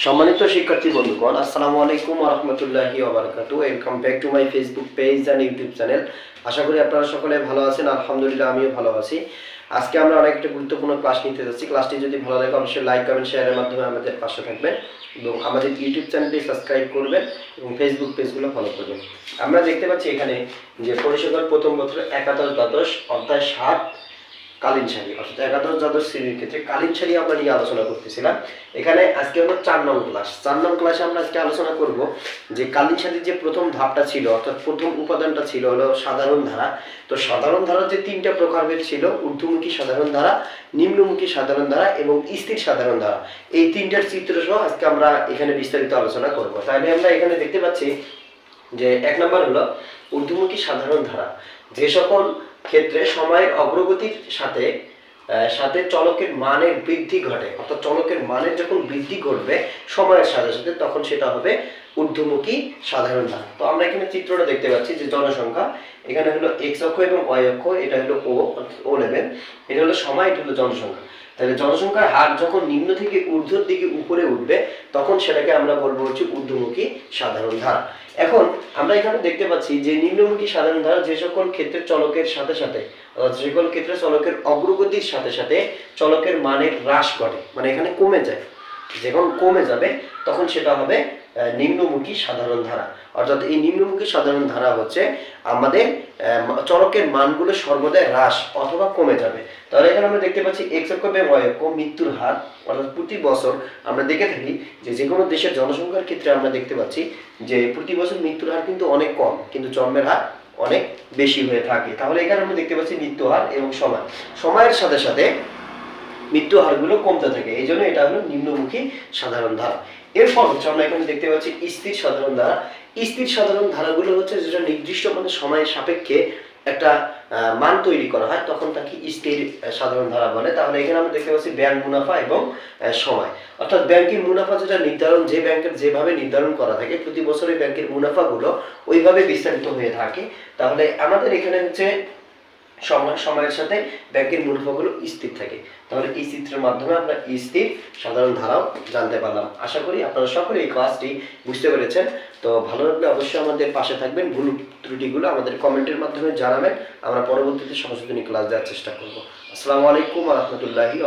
সম্মানিত শিক্ষার্থী বন্ধুগণ, আসসালামু আলাইকুম রহমতুল্লাহি ওবরাকাতু welcome back to my Facebook page and YouTube channel আশা করি আপনারা সকলে ভালো আছেন, আলহামদুলিল্লাহ আমিও ভালো আছি। আজকে আমরা অনেক একটা গুরুত্বপূর্ণ ক্লাস নিতে যাচ্ছি। ক্লাসটি যদি ভালো লাগে, অবশ্যই লাইক কমেন্ট শেয়ারের মাধ্যমে আমাদের পাশে থাকবেন এবং আমাদের ইউটিউব চ্যানেলটি সাবস্ক্রাইব করবেন এবং ফেসবুক পেজগুলো ফলো করবেন। আমরা দেখতে পাচ্ছি এখানে যে পরিষদের প্রথম বছর একাদশ দ্বাদশ, অধ্যায় সাত কালীন শাড়ি অর্থাৎ একাদশ দ্বাদশ শ্রেণির ক্ষেত্রে কালীন শাড়ি আমরা নিয়ে আলোচনা করতেছিলাম এখানে আজকে হলো চার নং ক্লাস চার নং ক্লাসে আমরা আজকে আলোচনা করব যে কালীন শাড়ির যে প্রথম ধাপটা ছিল, অর্থাৎ প্রথম উপাদানটা ছিল হলো সাধারণ ধারা। তো সাধারণ ধারার যে তিনটা প্রকারভেদ ছিল, ঊর্ধ্বমুখী সাধারণ ধারা, নিম্নমুখী সাধারণ ধারা এবং স্থির সাধারণ ধারা। এই তিনটার চিত্র সহ আজকে আমরা এখানে বিস্তারিত আলোচনা করব। তাহলে আমরা এখানে দেখতে পাচ্ছি যে এক নম্বর হলো ঊর্ধ্বমুখী সাধারণ ধারা। যে সকল ক্ষেত্রে সময়ের অগ্রগতির সাথে সাথে চলকের মানের বৃদ্ধি ঘটে। অর্থাৎ চলকের মানের যখন বৃদ্ধি ঘটবে সময়ের সাথে সাথে, তখন সেটা হবে ঊর্ধ্বমুখী সাধারণ ধারা তো আমরা এখানে চিত্রটা দেখতে পাচ্ছি যে জনসংখ্যা, এখানে হলো এক্স অক্ষ এবং ওয়াই অক্ষ, এটা হলো ও ও লেভেল এটা হলো সময়, এটা হলো জনসংখ্যা। তাহলে জনসংখ্যার হার যখন নিম্ন থেকে ঊর্ধ্বর দিকে উপরে উঠবে, তখন সেটাকে আমরা বলব হচ্ছে ঊর্ধ্বমুখী সাধারণ ধারা। এখন আমরা এখানে দেখতে পাচ্ছি যে নিম্নমুখী সাধারণ ধারা যে সকল ক্ষেত্রে চলকের সাথে সাথে যে সকল ক্ষেত্রে চলকের অগ্রগতির সাথে সাথে চলকের মানের হ্রাস ঘটে মানে এখানে কমে যায়। যখন কমে যাবে, তখন সেটা হবে নিম্নমুখী সাধারণ ধারা। অর্থাৎ এই নিম্নমুখী সাধারণ ধারা হচ্ছে আমাদের আহ, চলকের মানগুলো সর্বদাই হ্রাস অথবা কমে যাবে। তাহলে এখানে আমরা দেখতে পাচ্ছি এক্স অক্ষ ওয়াই অক্ষ মৃত্যুর হার অর্থাৎ প্রতি বছর আমরা দেখে থাকি যে যে কোনো দেশের জনসংখ্যার ক্ষেত্রে আমরা দেখতে পাচ্ছি যে প্রতি বছর মৃত্যুর হার কিন্তু অনেক কম কিন্তু জন্মের হার অনেক বেশি হয়ে থাকে। তাহলে এখানে আমরা দেখতে পাচ্ছি মৃত্যু হার এবং সময়। সময়ের সাথে সাথে মৃত্যু হারগুলো কমতে থাকে। এই জন্য এটা হলো নিম্নমুখী সাধারণ ধারা। এরপর হচ্ছে আমরা এখানে দেখতে পাচ্ছি স্থির সাধারণ ধারা। স্থির সাধারণ ধারাগুলো হচ্ছে যেটা নির্দিষ্ট মানে সময়ের সাপেক্ষে একটা মান তৈরি করা হয়, তখন তাকে স্থির সাধারণ ধারা বলে। তাহলে এখানে আমরা দেখতে পাচ্ছি ব্যাংক মুনাফা এবং সময়। অর্থাৎ ব্যাংকের মুনাফা যেটা নির্ধারণ, যে ব্যাংকের যেভাবে নির্ধারণ করা থাকে, প্রতি বছরে ব্যাংকের মুনাফাগুলো ওইভাবে বিস্তারিত হয়ে থাকে। তাহলে আমাদের এখানে হচ্ছে সময়ের সাথে ব্যাংকের মুনাফাগুলো স্থির থাকে। তাহলে এই চিত্রের মাধ্যমে আমরা স্থির সাধারণ ধারাও জানতে পারলাম। আশা করি আপনারা সকলে এই ক্লাসটি বুঝতে পেরেছেন। তো ভালো লাগলে অবশ্যই আমাদের পাশে থাকবেন। ভুল ত্রুটিগুলো আমাদের কমেন্টের মাধ্যমে জানাবেন। আমরা পরবর্তীতে সংশোধনী ক্লাস দেওয়ার চেষ্টা করব। আসসালামু আলাইকুম রহমতুল্লাহি